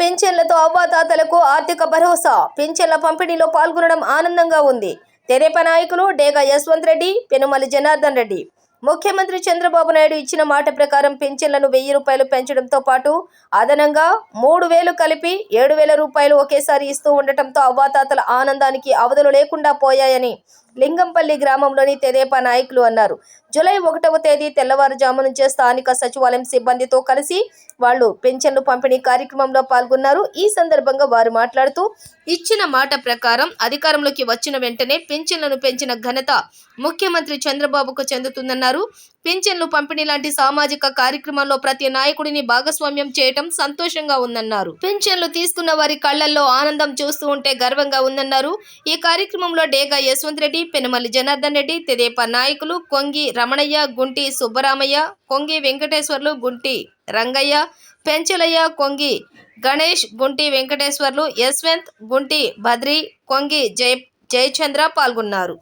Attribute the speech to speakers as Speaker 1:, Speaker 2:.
Speaker 1: పింఛన్లతో అవ్వాతాతలకు ఆర్థిక భరోసా. పెన్షన్ల పంపిణీలో పాల్గొనడం ఆనందంగా ఉంది. తెరేప నాయకులు డేగా యశ్వంత్ రెడ్డి పెనుమలి జనార్దన్ రెడ్డి. ముఖ్యమంత్రి చంద్రబాబు నాయుడు ఇచ్చిన మాట ప్రకారం పెన్షన్లను వెయ్యి రూపాయలు పెంచడంతో పాటు అదనంగా మూడు వేలు కలిపి ఏడు వేల రూపాయలు ఒకేసారి ఇస్తూ ఉండటంతో అవ్వాతాతల ఆనందానికి అవధులు లేకుండా పోయాయని లింగంపల్లి గ్రామంలోని తెదేపా నాయకులు అన్నారు. జూలై ఒకటవ తేదీ తెల్లవారుజాము నుంచే స్థానిక సచివాలయం సిబ్బందితో కలిసి వాళ్ళు పెన్షన్లు పంపిణీ కార్యక్రమంలో పాల్గొన్నారు. ఈ సందర్భంగా వారు మాట్లాడుతూ ఇచ్చిన మాట ప్రకారం అధికారంలోకి వచ్చిన వెంటనే పింఛన్లను పెంచిన ఘనత ముఖ్యమంత్రి చంద్రబాబుకు చెందుతుందన్నారు. పింఛన్లు పంపిణీ లాంటి సామాజిక కార్యక్రమంలో ప్రతి నాయకుడిని భాగస్వామ్యం చేయటం సంతోషంగా ఉందన్నారు. పెన్షన్లు తీసుకున్న వారి కళ్ళల్లో ఆనందం చూస్తూ ఉంటే గర్వంగా ఉందన్నారు. ఈ కార్యక్రమంలో డేగా యశ్వంత్ రెడ్డి పెనుమల్లి జనార్దన్ రెడ్డి తెదేపా నాయకులు కొంగి రమణయ్య గుంటి సుబ్బరామయ్య కొంగి వెంకటేశ్వర్లు గుంటి రంగయ్య పెంచలయ్య కొంగి గణేష్ గుంటి వెంకటేశ్వర్లు యశ్వంత్ గుంటి భద్రి కొంగి జయ జయచంద్ర పాల్గొన్నారు.